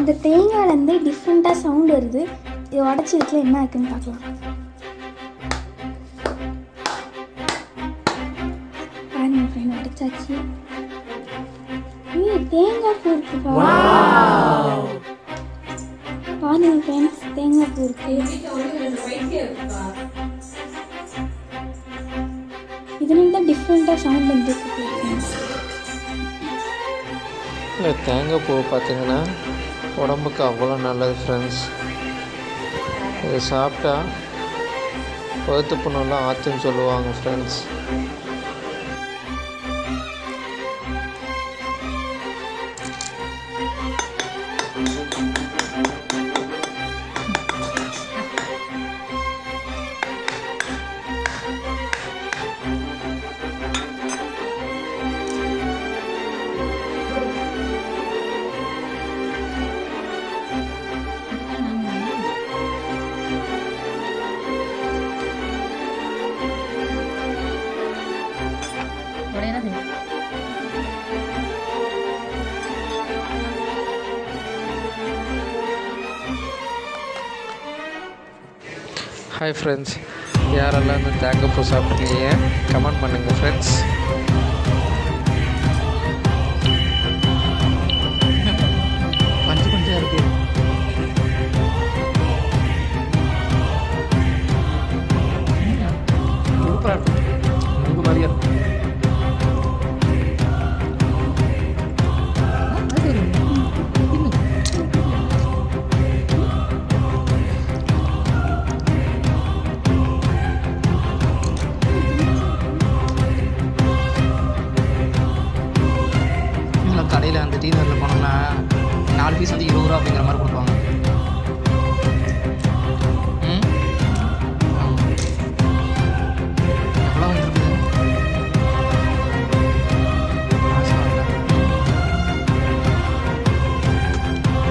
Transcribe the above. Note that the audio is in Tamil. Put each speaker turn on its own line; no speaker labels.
இந்த தேங்காயிலேருந்து டிஃப்ரெண்ட்டாக சவுண்ட் வருது. இதை உடச்சி இதுக்குள்ள என்ன இருக்குன்னு பார்க்கலாம். பாருங்க ஃப்ரெண்ட் உடச்சாச்சு. தேங்காய் பூ இருக்கு பாருங்க ஃப்ரெண்ட்ஸ் தேங்காய் பூ இருக்கு. இதுலேருந்து தான் டிஃப்ரெண்ட்டாக சவுண்ட் வந்துருக்கு ஃப்ரெண்ட்ஸ்
இந்த தேங்காய் பூ பார்த்தீங்கன்னா உடம்புக்கு அவ்வளோ நல்லது ஃப்ரெண்ட்ஸ் இது சாப்பிட்டா பழுத்து புண்ணெல்லாம் ஆற்றுன்னு சொல்லுவாங்க ஃப்ரெண்ட்ஸ் ஹாய் ஃப்ரெண்ட்ஸ் யாரெல்லாம் இந்த தேங்காய் பூ சாப்பிட்றீங்க கமெண்ட் பண்ணுங்கள் ஃப்ரெண்ட்ஸ்
பஞ்சு பஞ்சா போனோம்னா நாலு பீஸ் வந்து இருபது ரூபா அப்படிங்கிற மாதிரி கொடுப்பாங்க.